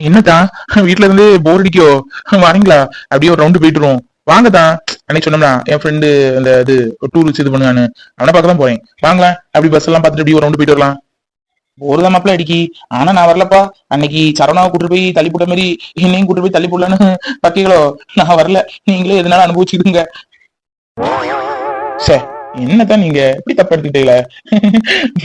என்னதான் வீட்டுல இருந்து போர் அடிக்கோ வரீங்களா? அப்படியே ஒரு ரவுண்டு போயிட்டுருவோம் வாங்க தான் அன்னைக்கு சொன்னோம்னா என் ஃப்ரெண்டு அந்த இது டூர் இது பண்ணுவானு அவனை பார்க்க தான் போறேன். வாங்கலாம் அப்படி பஸ் எல்லாம் பார்த்துட்டு அப்படியே ஒரு ரவுண்டு போயிட்டு வரலாம். போர் தான் மாப்பிள்ள அடிக்கி. ஆனா நான் வரலப்பா. அன்னைக்கு சரவணாவை கூட்டு போய் தள்ளி போட்ட மாதிரி என்னையும் கூட்டு போய் தள்ளி போடலான்னு பக்கீங்களோ நான் வரல. நீங்களே எதனால அனுபவிச்சுடுங்க சே. என்னதான் நீங்க? எப்படி தப்பா எடுத்துக்கிட்டீங்களே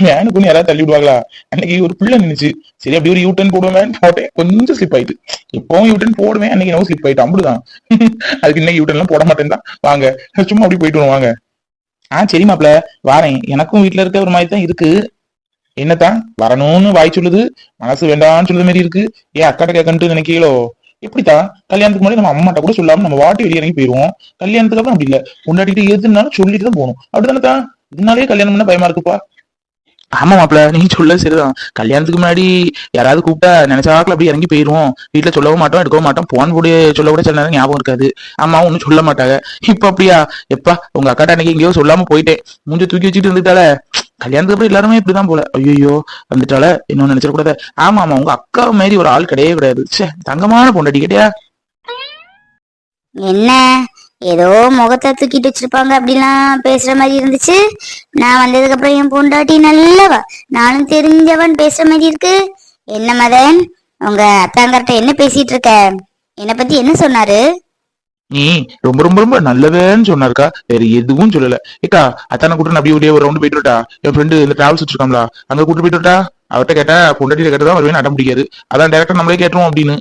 வேனுக்குன்னு யாராவது தள்ளி விடுவாங்களா? அன்னைக்கு ஒரு பிள்ளை நின்னுச்சு. சரி அப்படி ஒரு யூட்டன் போடுவேன் போட்டேன். கொஞ்சம் ஸ்லிப் ஆயிட்டு. இப்பவும் யூட்டன் போடுவேன். அன்னைக்கு நோ ஸ்லிப் ஆயிட்டு. அப்படிதான் அதுக்கு இன்னைக்கு யூட்டன் எல்லாம் போட மாட்டேன் தான் வாங்க. சும்மா அப்படி போயிட்டு வருவோம். வாங்க. ஆஹ் சரி மாப்ள வாரேன். எனக்கும் வீட்டுல இருக்க ஒரு மாதிரி தான் இருக்கு. என்னத்தான் வரணும்னு வாய் சொல்லுது. மனசு வேண்டாம்னு சொல்லுது மாதிரி இருக்கு. ஏன் அக்காட்ட கேட்கன்ட்டு நினைக்கீங்களோ எப்படித்தான் கல்யாணத்துக்கு முன்னாடி நம்ம அம்மாட்ட கூட சொல்லாம நம்ம வாட்டி வெளியே இறங்கி போயிருவோம். கல்யாணத்துக்கு அப்புறம் அப்படி இல்ல. கொண்டாடிட்டு எதுனாலும் சொல்லிட்டு தான் போகணும். அப்படிதானே தான் இதனாலேயே கல்யாணம் பண்ண பயமா இருக்குப்பா. ஆமா மாப்பிள நீ சொல்ல சரிதான். கல்யாணத்துக்கு முன்னாடி யாராவது கூப்பிட்டா நினைச்சாக்கல அப்படி இறங்கி போயிருவோம். வீட்டுல சொல்லவும் மாட்டோம் எடுக்கவும் மாட்டோம். போன் கூட சொல்ல கூட சில நேரம் ஞாபகம் இருக்காது. அம்மா ஒன்னும் சொல்ல மாட்டாங்க. இப்ப அப்படியா? எப்பா உங்க அக்காட்ட அன்னைக்கு எங்கேயோ சொல்லாம போயிட்டேன். மூஞ்ச தூக்கி வச்சுட்டு இருந்துட்டால கல்யாணத்துக்கு அப்புறம் எல்லாருமே இப்படிதான் போல. ஐயோ வந்துட்டால இன்னொன்னு நினைச்சிட கூடாது. ஆமா ஆமா உங்க அக்கா மாதிரி ஒரு ஆள் கிடையவே கிடையாது. தங்கமான பொண்டாட்டி கேட்டியா? என்ன? ஏதோ முகத்தை தூக்கிட்டு வச்சிருப்பாங்க அப்படிலாம் பேசுற மாதிரி இருந்துச்சு. நான் வந்ததுக்கு அப்புறம் என் பொண்டாட்டி நல்லவ? நானும் தெரிஞ்சவன் பேசுற மாதிரி இருக்கு. என்ன மதன் உங்க அத்தாங்கர்ட்ட என்ன பேசிட்டு இருக்க? என்னை பத்தி என்ன சொன்னாரு? நீ ரொம்ப ரொம்ப ரொம்ப நல்லவேன்னு சொன்னாருக்கா. வேற எதுவும் சொல்லல. ஏக்கா அத்தான கூட்டு அப்படியே அப்படியே ஒரு ரவுண்டு போயிட்டு வரட்டா? என் ஃப்ரெண்டு இந்த டிராவல்ஸ் வச்சிருக்காங்களா அங்க கூட்டு போயிட்டு வரட்டா? அவர்கிட்ட கேட்டா பொண்டாட்டியில கேட்டதான் வருவேன் அடம் பிடிக்காது. அதான் டேரக்டா நம்மளே கேட்டுருவோம் அப்படின்னு.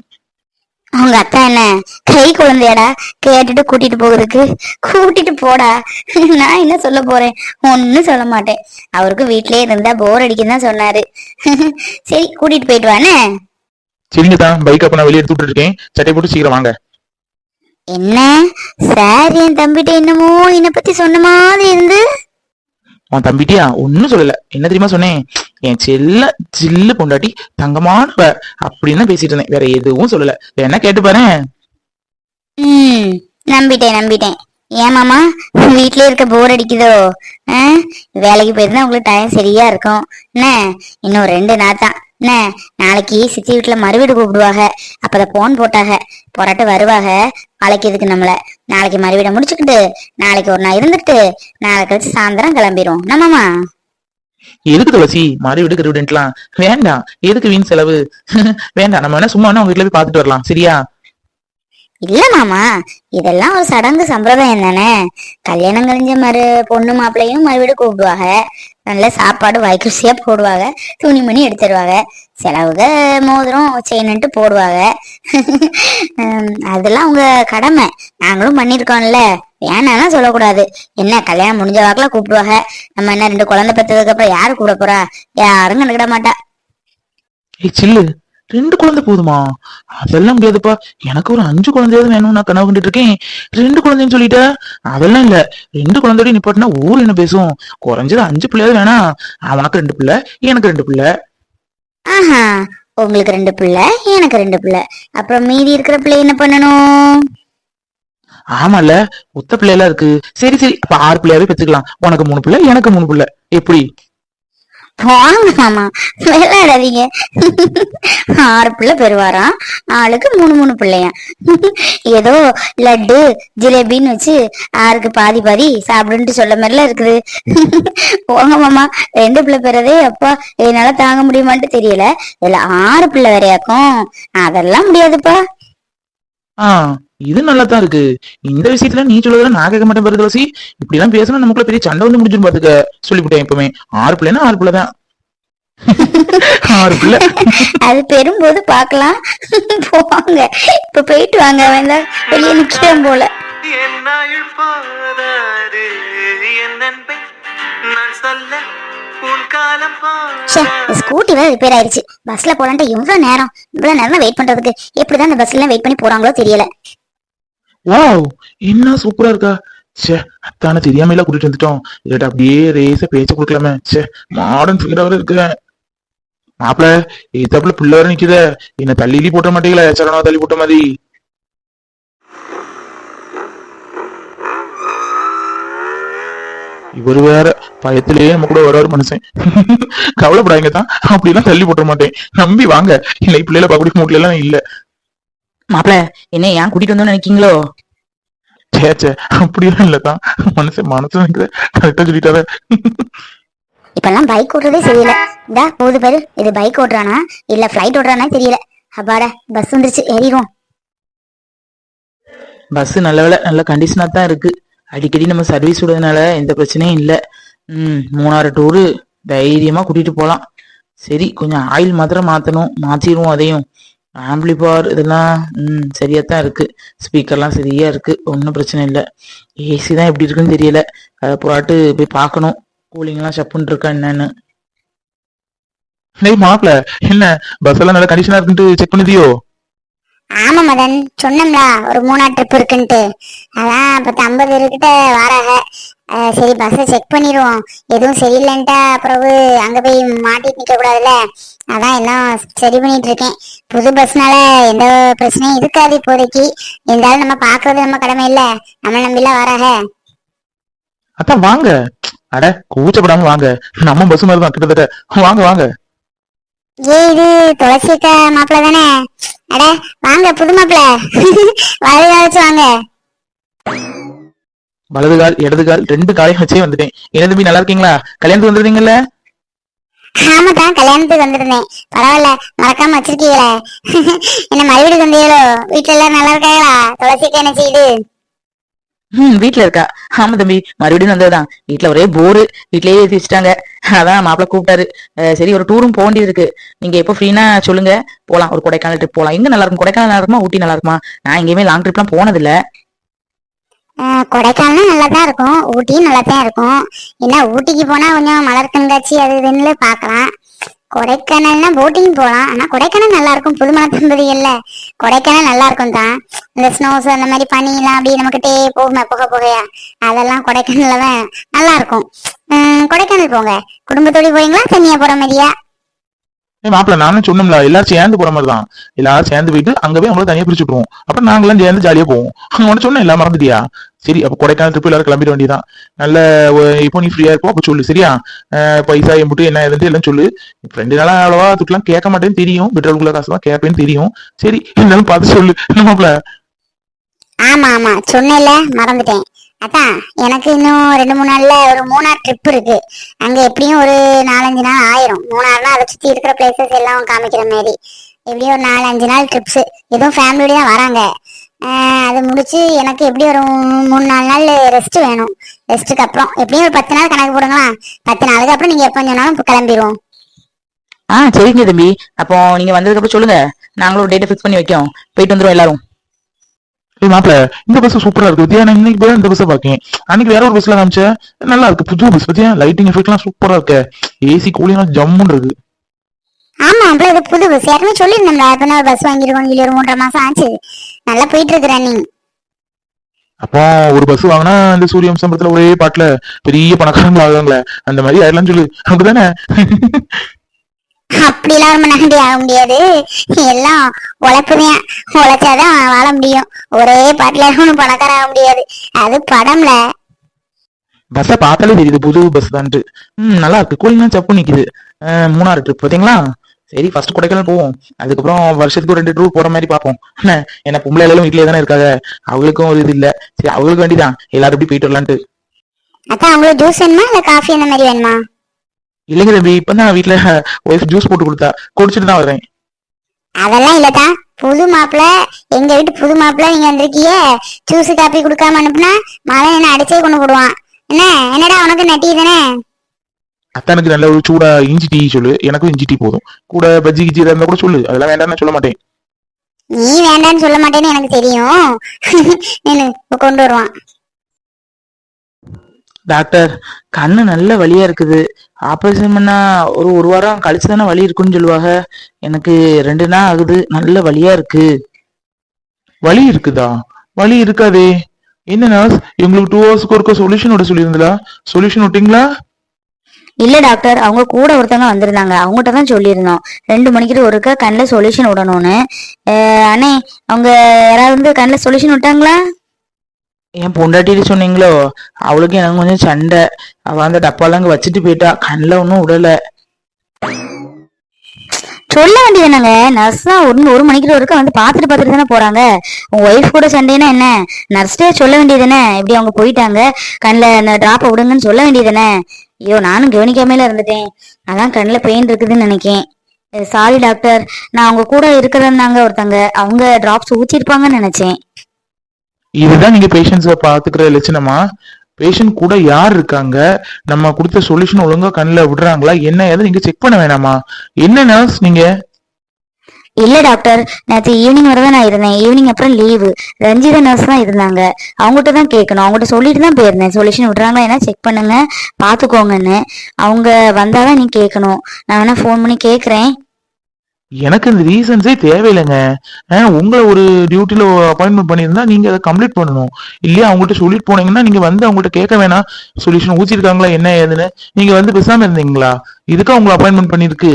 அவங்க அத்தா என்ன? கை குழந்தையாடா? கேட்டுட்டு கூட்டிட்டு போகுதுக்கு கூட்டிட்டு போடா. நான் என்ன சொல்ல போறேன்? ஒன்னும் சொல்ல மாட்டேன். அவருக்கு வீட்லயே இருந்தா போர் அடிக்குன்னு தான் சொன்னாரு. சரி கூட்டிட்டு போயிட்டு வானே சரிங்க தான் பைக் அப்ப நான் வெளியே எடுத்து விட்டுட்டு இருக்கேன். சட்டை போட்டு சீக்கிரம் வாங்க. என்ன? சார் என் தம்பிட்ட என்னமோ என்னை பத்தி சொன்ன மாதிரி இருந்து. உன் தம்பிட்டியா? ஒன்னும் சொல்லல. என்ன தெரியுமா சொன்னேன்? என் செல்ல சில்லு பொண்டாட்டி தங்கமானவ அப்படின்னு பேசிட்டு இருந்தேன். வேற எதுவும் சொல்லல. என்ன கேட்டு பாரு. ம் நம்பிட்டேன் நம்பிட்டேன். ஏன் மாமா வீட்லயே இருக்க போர் அடிக்குதோ? வேலைக்கு போயிருந்தா உங்களுக்கு டைம் சரியா இருக்கும். என்ன? இன்னும் ரெண்டு நாள் தான் என்ன? நாளைக்கு சித்தி வீட்டுல மறுவீடு கூப்பிடுவாங்க. அப்பதான் போன் போட்டாங்க. போராட்டு வருவாங்க. அழைக்கிறதுக்கு நம்மள? நாளைக்கு மறுவீடை முடிச்சுக்கிட்டு நாளைக்கு ஒரு நாள் இருந்துட்டு நாளை கழிச்சு சாயந்தரம் கிளம்பிரும் நம்மமா எதுக்கு துளசி? மாறி விடு கருவிடன்ட்லாம் வேண்டாம். எதுக்கு வீண் செலவு? வேண்டாம். நம்ம வேணா சும்மா வேணா உங்க வீட்டுல போய் பாத்துட்டு வரலாம். சரியா? இல்ல மாமா. இதெல்லாம் ஒரு சடங்கு சம்பிரதாயம் தானே. கல்யாணம் கழிஞ்ச மறு பொண்ணு மாப்பிள்ளையும் மறுவீடு கூப்பிடுவாங்க. நல்ல சாப்பாடு வாய்க்குசியா போடுவாங்க. துணிமணி எடுத்துருவாங்க. செலவுக மோதிரம் செயின்ட்டு போடுவாங்க. அதெல்லாம் உங்க கடமை. நாங்களும் பண்ணிருக்கோம்ல. வேணாம்னா சொல்லக்கூடாது. என்ன கல்யாணம் முடிஞ்ச வாக்குல கூப்பிடுவாங்க. நம்ம என்ன ரெண்டு குழந்தை பெற்றதுக்கு அப்புறம் யாரு கூப்பிட போறா? யாரும் கண்டுக்கிட மாட்டா. சில்லு. ரெண்டு குழந்தை போதுமா? அதெல்லாம் முடியாதுப்பா. எனக்கு ஒரு அஞ்சு குழந்தையாவது வேணும் நான் கனவு கண்டுட்டு இருக்கேன். ரெண்டு குழந்தைன்னு சொல்லிட்ட? அதெல்லாம் இல்ல. ரெண்டு குழந்தையோட நிப்பாட்டினா ஊர் என்ன பேசும்? குறைஞ்சது அஞ்சு பிள்ளையாவது வேணாம் அவனுக்கு ரெண்டு பிள்ளை எனக்கு ரெண்டு பிள்ளை. ஆஹா உங்களுக்கு ரெண்டு பிள்ளை எனக்கு ரெண்டு பிள்ளை. அப்புறம் மீதி இருக்கிற பிள்ளை என்ன பண்ணணும்? ஆமால ஒத்த பிள்ளையெல்லாம் இருக்கு. சரி சரி அப்ப ஆறு பிள்ளையாவே பெற்றுக்கலாம். உனக்கு மூணு பிள்ளை எனக்கு மூணு பிள்ளை. எப்படி? வாங்க மாமா. விளையாடாதீங்க. ஆறு பிள்ளை பெறுவாராம் ஆளுக்கு மூணு மூணு பிள்ளையா? ஏதோ லட்டு ஜிலேபின்னு வச்சு ஆறுக்கு பாதி பாதி சாப்பிடுன்ட்டு சொல்ல மாதிரிலாம் இருக்குது. போங்க மாமா. ரெண்டு பிள்ளை பெறதே அப்பா. என்னால தாங்க முடியுமான்ட்டு தெரியல. இதுல ஆறு பிள்ளை வரையாக்கும் அதெல்லாம் முடியாதுப்பா. ஆ இது நல்லா தான் இருக்கு. இந்த விஷயத்துல நீ சொல்றதுல நான் கேட்க மாட்டேன் பாரு துளசி. இப்படி எல்லாம் பேசினா நமக்குள்ள பெரிய சண்டை வந்து முடிஞ்சிடும் பாத்துக்க. சொல்லிவிட்டேன் எப்பவுமே. ஆறு பிள்ளைன்னா ஆறு பிள்ளை தான். ஆறு பிள்ளை. அது பெறும்போது பார்க்கலாம். போவாங்க. இப்ப போயிட்டு வாங்க வேண்டாம் வெளியே நிக்கிறேன் போல. என்னாயுள் போதாது என் நண்பை நான் சொல்ல ஸ்கூட்டி வேற ரிப்பேர் ஆயிருச்சு பஸ்ல போலான்ட்டு எவ்வளவு நேரம். இவ்வளவு நேரம் வெயிட் பண்றதுக்கு எப்படிதான் இந்த பஸ்ல வெயிட் பண்ணி போறாங்களோ தெரியல. வாவ் என்ன சூப்பரா இருக்கா? ச்சே அத்தான தெரியாமையில கூட்டிட்டு வந்துட்டோம். இல்லாட்ட அப்படியே ரேச பேச்ச கொடுக்கலாமே. ச்சே மாடர்ன் ஃபிகரா வேற இருக்கு மாப்பிள ஏத்தாப்புல பிள்ளை வர நிக்குத. என்ன தள்ளிலி போட்ட மாட்டீங்களா சரணா தள்ளி போட்ட மாதிரி. இவர் வேற பயத்திலேயே நம்ம கூட வராரு மனுஷன். கவலைப்படாதீங்க தான். அப்படிலாம் தள்ளி போட்டுற மாட்டேன். நம்பி வாங்க. இல்லை பிள்ளைல பார்க்கக்கூடிய மூட்ல எல்லாம் இல்ல. மாப்பிள என்ன ஏன் கூட்டிட்டு வந்தோம்னு நினைக்கீங்களோ? சே சே அப்படியெல்லாம் இல்ல தான். மனுஷன் மனசு கரெக்டா சொல்லிட்டாரு இப்பெல்லாம் பைக் ஓட்டுறதே தெரியல இதா போகுது பாரு. இது பைக் ஓட்டுறானா? இல்ல ஃபிளைட் ஓட்டுறானா தெரியல. அப்பாடா பஸ் வந்துருச்சு. ஏறிடுவோம். பஸ் நல்ல வேலை நல்ல கண்டிஷனா தான் இருக்கு. அடிக்கடி நம்ம சர்வீஸ் விடுறதுனால எந்த பிரச்சனையும் இல்லை. ம் மூணாறு டூரு தைரியமாக கூட்டிகிட்டு போகலாம் சரி கொஞ்சம் ஆயில் மாத்திரம் மாற்றணும் மாற்றிடுவோம் அதையும். ஆம்பிளிபார் இதெல்லாம் ம் சரியாக தான் இருக்குது ஸ்பீக்கர்லாம் சரியாக இருக்குது ஒன்றும் பிரச்சனை இல்லை. ஏசி தான் எப்படி இருக்குன்னு தெரியல. அதை போராட்டு போய் பார்க்கணும். கூலிங்லாம் சப்புன்னு இருக்கா என்னன்னு. டேய் மாப்பிள என்ன? பஸ் எல்லாம் நல்ல கண்டிஷனா இருக்குன்ட்டு செக் பண்ணுதியோ ஆமா மதன் சொன்னோம்ல ஒரு மூணா ட்ரிப் இருக்குன்ட்டு. அதான் பத்து ஐம்பது இருக்கிட்ட வாராக. சரி பஸ்ஸை செக் பண்ணிடுவோம் எதுவும் சரியில்லைன்ட்டா பிறகு அங்க போய் மாட்டிட்டு நிக்க கூடாதுல்ல? அதான் எல்லாம் சரி பண்ணிட்டு இருக்கேன். புது பஸ்னால எந்த பிரச்சனையும் இருக்காது இப்போதைக்கு. இருந்தாலும் நம்ம பார்க்கறது நம்ம கடமை இல்லை. நம்ம நம்பிலாம் வராக. அதான் வாங்க. அட கூச்சப்படாம வாங்க. நம்ம பஸ் மாதிரி தான் கிட்டத்தட்ட. வாங்க வாங்க. ஏ இது துளசி அக்கா மாப்பிள்ள தானே அட வாங்க புது மாப்பிள்ள. வலது காலச்சு வாங்க. வலது கால் இடது கால் ரெண்டு காலையும் வச்சே வந்துட்டேன். என்ன தம்பி நல்லா இருக்கீங்களா? கல்யாணத்துக்கு வந்துருந்தீங்கல்ல? ஆமா தான் கல்யாணத்துக்கு வந்திருந்தேன். பரவாயில்ல மறக்காம வச்சிருக்கீங்களே. என்ன மறுபடியும் வந்தீங்களோ வீட்டுல எல்லாரும் நல்லா இருக்காங்களா? துளசிக்கு என்ன செய்யுது ம் வீட்டுல இருக்கா? ஆமா தம்பி மறுபடியும் வந்ததுதான். வீட்டுல ஒரே போரு வீட்லயே ஏத்தி வச்சுட்டாங்க. அதான் மாப்பிள்ள கூப்பிட்டாரு. சரி ஒரு டூரும் போக வேண்டியது இருக்கு நீங்க எப்போ ஃப்ரீனா சொல்லுங்க. போலாம் ஒரு கொடைக்கானல் ட்ரிப் போலாம். எங்க நல்லா இருக்கும். கொடைக்கானல் நல்லா இருக்குமா? ஊட்டி நல்லா இருக்குமா? நான் எங்கேயுமே லாங் ட்ரிப்லாம் போனது இல்ல கொடைக்கானலும் நல்லா தான் இருக்கும். ஊட்டியும் நல்லா தான் இருக்கும். ஏன்னா ஊட்டிக்கு போனா கொஞ்சம் மலர் கண்காட்சி அது இதுன்னு பார்க்கலாம். கொடைக்கானல்னா போட்டிங் போகலாம் ஆனா கொடைக்கானல் நல்லா இருக்கும் புதுமண தம்பதிகள்ல கொடைக்கானல் நல்லா இருக்கும் தான். இந்த ஸ்னோஸ் அந்த மாதிரி பனிலாம் அப்படி நமக்கிட்டே போகுமே புகை புகையா. அதெல்லாம் கொடைக்கானல்ல தான் நல்லா இருக்கும் உம் கொடைக்கானல் போங்க. குடும்பத்தோட போறீங்களா? தனியா போற மாதிரியா? ஏய் மாப்பிள நானும் சொன்னோம்ல எல்லாரும் சேர்ந்து போற மாதிரி தான் எல்லாரும் சேர்ந்து போயிட்டு அங்கவே போய் அவங்கள தனியா பிரிச்சு விட்டுருவோம். அப்புறம் நாங்களாம் சேர்ந்து ஜாலியா போவோம். அங்க உனக்கு சொன்னேன் எல்லாம் மறந்துட்டியா? சரி அப்ப கொடைக்கானல் ட்ரிப் எல்லாரும் கிளம்பிட வேண்டியதான் நல்ல இப்போ நீ ஃப்ரீயா இருப்போ அப்ப சொல்லு சரியா? பைசா எம்பிட்டு என்ன ஏதுன்னு எல்லாம் சொல்லு. ரெண்டு நாளா அவ்வளவா துட்டுலாம் கேட்க மாட்டேன்னு தெரியும். பெட்ரோலுக்குள்ள காசு தான் கேட்பேன்னு தெரியும். சரி இருந்தாலும் பார்த்து சொல்லு என்ன மாப்பிள? ஆமா ஆமா சொன்னேன்ல மறந்துட்டேன். அதான் எனக்கு இன்னும் ரெண்டு மூணு நாள்ல ஒரு மூணார் ட்ரிப் இருக்கு. அங்க எப்படியும் ஒரு நாலஞ்சு நாள் ஆயிரும். மூணார்னா அதை சுத்தி இருக்கிற பிளேசஸ் எல்லாம் காமிக்கிற மாதிரி எப்படியும் ஒரு நாலு அஞ்சு நாள் ட்ரிப்ஸ் எதுவும் ஃபேமிலியோட தான் வராங்க. அது முடிச்சு எனக்கு எப்படி ஒரு மூணு நாலு நாள் ரெஸ்ட் வேணும். ரெஸ்ட்டுக்கு அப்புறம். எப்படியும் ஒரு பத்து நாள் கணக்கு போடுங்களா பத்து நாளுக்கு அப்புறம் நீங்க எப்போ சொன்னாலும் கிளம்பிடுவோம் ஆ சரிங்க தம்பி. அப்போ நீங்க வந்ததுக்கு அப்புறம் சொல்லுங்க. நாங்களும் ஒரு டேட்டை ஃபிக்ஸ் பண்ணி வைக்கோம் போயிட்டு வந்துருவோம் எல்லாரும். மாப்பிள இந்த பஸ் சூப்பரா இருக்கு. பத்தியா நான் இன்னைக்கு போய் இந்த பஸ்ஸை பாக்கேன் அன்னைக்கு வேற ஒரு பஸ்ல காமிச்ச. நல்லா இருக்கு. புது பஸ் பத்தியா? லைட்டிங் எஃபெக்ட்லாம் சூப்பரா இருக்கு. ஏசி கூலிங் ஜம்முன்னு இருக்கு. ஆமா அப்புறம் இது புது பஸ் ஏற்கனவே சொல்லியிருந்தோம்ல எப்ப ஒரு பஸ் வாங்கிருக்கோம் சொல்லி ஒரு மூன்றரை மாசம் ஆச்சு. நல்லா போயிட்டு இருக்கு ரன்னிங் அப்போ ஒரு பஸ் வாங்கினா இந்த சூரிய சம்பளத்துல ஒரே பாட்டுல பெரிய பணக்காரங்க ஆகுங்களே அந்த மாதிரி ஆயிடலாம் சொல்லு. அப்படிதானே? அப்படிலாம் ரொம்ப நகண்டி ஆக முடியாது. எல்லாம் உழைப்புதான் உழைச்சாதான் வாழ முடியும். ஒரே பாட்டுல ஒன்றும் பணக்கார ஆக முடியாது. அது படம்ல. பஸ்ஸை பார்த்தாலே தெரியுது புது பஸ் தான்ட்டு. ம் நல்லா இருக்கு. கூலிங்லாம் சப்பு நிக்குது மூணாறு ட்ரிப் பாத்தீங்களா? சரி ஃபர்ஸ்ட் கொடைக்கானல் போவோம். அதுக்கப்புறம் வருஷத்துக்கு ரெண்டு டூர் போற மாதிரி பார்ப்போம். என்ன என்ன பொம்பளை எல்லாரும் வீட்லயே தானே இருக்காங்க? அவங்களுக்கும் ஒரு இது இல்ல. சரி அவங்களுக்கு வேண்டிதான். எல்லாரும் எப்படி போயிட்டு வரலான்ட்டு. அதான் உங்களுக்கு ஜூஸ் வேணுமா? இல்ல காஃபி அந்த மாதிரி வேணுமா? இல்லைங்க தம்பி இப்பதான் வீட்டுல ஒய்ஃப் ஜூஸ் போட்டு கொடுத்தா. குடிச்சிட்டு தான் வரேன் அதெல்லாம் இல்லதா புது மாப்பிள்ள எங்க வீட்டு புது மாப்பிள்ள நீங்க வந்திருக்கீங்க ஜூஸ் காப்பி கொடுக்காம அனுப்புனா மழை என்ன அடிச்சே கொண்டு போடுவான். என்ன? என்னடா உனக்கு நட்டி தானே? அத்தானுக்கு நல்ல ஒரு சூடா இஞ்சி டீ சொல்லு. எனக்கும் இஞ்சி டீ போதும். கூட பஜ்ஜி கிஜி இருந்தா கூட சொல்லு. அதெல்லாம் வேண்டாம்னு சொல்ல மாட்டேன். நீ வேண்டான்னு சொல்ல மாட்டேன்னு எனக்கு தெரியும். கொண்டு வருவான். டாக்டர் கண்ணு நல்ல வழியா இருக்குது. ஆப்ரேஷன் பண்ணா ஒரு ஒரு வாரம் கழிச்சு தானே வலி இருக்குன்னு சொல்லுவாங்க. எனக்கு ரெண்டு நாள் ஆகுது. நல்ல வழியா இருக்கு. வலி இருக்குதா? வலி இருக்காதே. என்ன நர்ஸ் எங்களுக்கு டூ ஹவர்ஸ்க்கு ஒருக்க சொல்யூஷன் விட சொல்லியிருந்தா சொல்யூஷன் விட்டீங்களா? இல்ல டாக்டர் அவங்க கூட ஒருத்தவங்க வந்திருந்தாங்க. அவங்ககிட்ட தான் சொல்லியிருந்தோம். ரெண்டு மணிக்கு ஒருக்க கண்ணில் சொல்யூஷன் விடணும்னு. அண்ணே அவங்க யாராவது வந்து கண்ணில் சொல்யூஷன் விட்டாங்களா? என் பொண்டாட்டிட்டு சொன்னீங்களோ? அவளுக்கு எனக்கு கொஞ்சம் சண்டை. அவ அந்த டப்பாலாம் அங்க வச்சுட்டு போயிட்டா. கண்ணில் ஒன்றும் விடல சொல்ல வேண்டியது என்னங்க? நர்ஸ் தான் ஒன்று ஒரு மணிக்கு ஒருக்க வந்து பார்த்துட்டு பார்த்துட்டு தானே போகிறாங்க உங்கள் ஒய்ஃப் கூட சண்டைனா என்ன? நர்ஸ்டே சொல்ல வேண்டியது என்ன? இப்படி அவங்க போயிட்டாங்க. கண்ணில் அந்த டிராப்பை விடுங்கன்னு சொல்ல வேண்டியது என்ன? ஐயோ நானும் கவனிக்காமல இருந்துட்டேன். அதான் கண்ணில் பெயின் இருக்குதுன்னு நினைக்கேன். சாரி டாக்டர் நான் அவங்க கூட இருக்கிறதாங்க ஒருத்தங்க. அவங்க டிராப்ஸ் ஊற்றிருப்பாங்கன்னு நினச்சேன். இதுதான் நீங்க பேஷண்ட்ஸை பாத்துக்கிற லட்சணமா? பேஷண்ட் கூட யார் இருக்காங்க? நம்ம கொடுத்த சொல்யூஷன் ஒழுங்கா கண்ணில் விடுறாங்களா? என்ன ஏதோ நீங்க செக் பண்ண வேணாமா? என்ன நர்ஸ் நீங்க? இல்ல டாக்டர் நேற்று ஈவினிங் வரை தான் நான் இருந்தேன். ஈவினிங் அப்புறம் லீவு ரஞ்சிதா நர்ஸ் தான் இருந்தாங்க. அவங்ககிட்ட தான் கேட்கணும். அவங்ககிட்ட சொல்லிட்டு தான் போயிருந்தேன். சொல்யூஷன் விட்றாங்களா ஏன்னா செக் பண்ணுங்க. பார்த்துக்கோங்கன்னு. அவங்க வந்தாதான் நீ கேட்கணும். நான் வேணா ஃபோன் பண்ணி கேட்குறேன். எனக்கு இந்த ரீசன்ஸே தேவையில்லைங்க. உங்களை ஒரு டியூட்டில அப்பாயின்மெண்ட் பண்ணியிருந்தா நீங்க அதை கம்ப்ளீட் பண்ணணும். இல்லையா அவங்கள்ட்ட சொல்லிட்டு போனீங்கன்னா நீங்க வந்து அவங்கள்ட்ட கேட்க வேணாம். சொல்யூஷன் ஊச்சிருக்காங்களா என்ன ஏதுன்னு. நீங்க வந்து பேசாம இருந்தீங்களா? இதுக்கு அவங்களை அப்பாயின்மெண்ட் பண்ணிருக்கு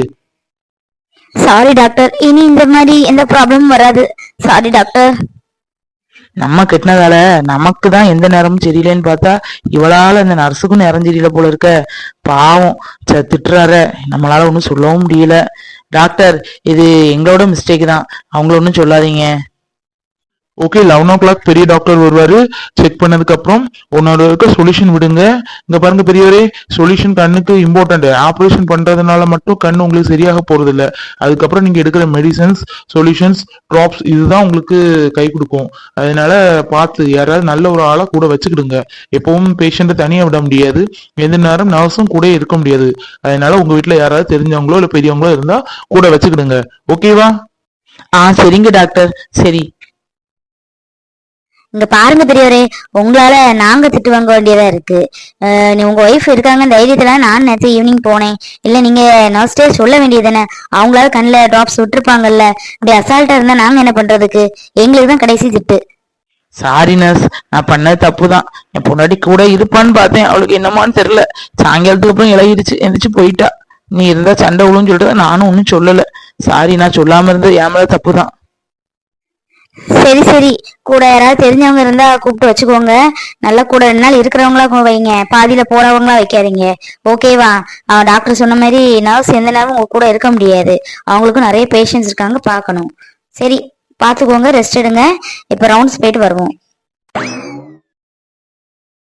சாரி டாக்டர் இனி இந்த மாதிரி எந்த ப்ராப்ளமும் வராது. சாரி டாக்டர் நம்ம கெட்டினதால நமக்கு தான் எந்த நேரமும் சரியில்லைன்னு பார்த்தா இவளால இந்த நர்ஸுக்கும் நேரம் சரியில்லை போல இருக்க. பாவம். ச திட்டுறாரு. நம்மளால ஒன்றும் சொல்லவும் முடியல. டாக்டர் இது எங்களோட மிஸ்டேக் தான். அவங்கள ஒன்றும் சொல்லாதீங்க. ஓகே லெவன் ஓ கிளாக் பெரிய டாக்டர் வருவார். செக் பண்ணதுக்கு அப்புறம் உன்னோட இருக்க சொல்யூஷன் விடுங்க. இங்கே பாருங்க பெரியவரே சொல்யூஷன் கண்ணுக்கு இம்பார்ட்டன்ட் ஆப்ரேஷன் பண்ணுறதுனால மட்டும் கண் உங்களுக்கு சரியாக போகிறதில்ல அதுக்கப்புறம் நீங்கள் எடுக்கிற மெடிசன்ஸ் சொல்யூஷன்ஸ் ட்ராப்ஸ் இதுதான் உங்களுக்கு கை கொடுக்கும். அதனால பார்த்து யாராவது நல்ல ஒரு ஆளாக கூட வச்சுக்கிடுங்க. எப்பவும் பேஷண்ட்டை தனியாக விட முடியாது. எந்த நேரம் நர்ஸும் கூட இருக்க முடியாது. அதனால உங்கள் வீட்டில் யாராவது தெரிஞ்சவங்களோ இல்லை பெரியவங்களோ இருந்தால் கூட வச்சுக்கிடுங்க. ஓகேவா ஆ சரிங்க டாக்டர் சரி. இங்க பாருங்க பெரியவரே உங்களால நாங்க திட்டு வாங்க வேண்டியதா இருக்கு. நீ உங்க ஒய்ஃப் இருக்காங்க தைரியத்துல நான் நேற்று ஈவினிங் போனேன். இல்ல நீங்க நர்ஸ்டே சொல்ல வேண்டியது தானே அவங்களால கண்ணில் ட்ராப்ஸ் விட்டுருப்பாங்கல்ல. இப்படி அசால்ட்டா இருந்தா நாங்க என்ன பண்றதுக்கு? எங்களுக்கு தான் கடைசி திட்டு. சாரி நர்ஸ் நான் பண்ணது தப்பு தான் என் பொண்டாட்டி கூட இருப்பான்னு பார்த்தேன். அவளுக்கு என்னமான்னு தெரியல. சாயங்காலத்துக்கு அப்புறம் இழகிடுச்சு. எந்திரிச்சு போயிட்டா. நீ இருந்தா சண்டை விழுன்னு சொல்லிட்டு நானும் ஒன்றும் சொல்லலை. சாரி நான் சொல்லாம இருந்தது ஏமாத தப்பு தான் சரி சரி. கூட யாராவது தெரிஞ்சவங்க இருந்தா கூப்பிட்டு வச்சுக்கோங்க. நல்லா கூட ரெண்டு நாள் இருக்கிறவங்களா வைங்க. பாதியில போறவங்களா வைக்காதீங்க. ஓகேவா அவன் டாக்டர் சொன்ன மாதிரி நர்ஸ் எந்த நேரம் உங்க கூட இருக்க முடியாது. அவங்களுக்கும் நிறைய பேஷண்ட்ஸ் இருக்காங்க பார்க்கணும். சரி பார்த்துக்கோங்க ரெஸ்ட் எடுங்க. இப்போ ரவுண்ட்ஸ் போயிட்டு வருவோம்.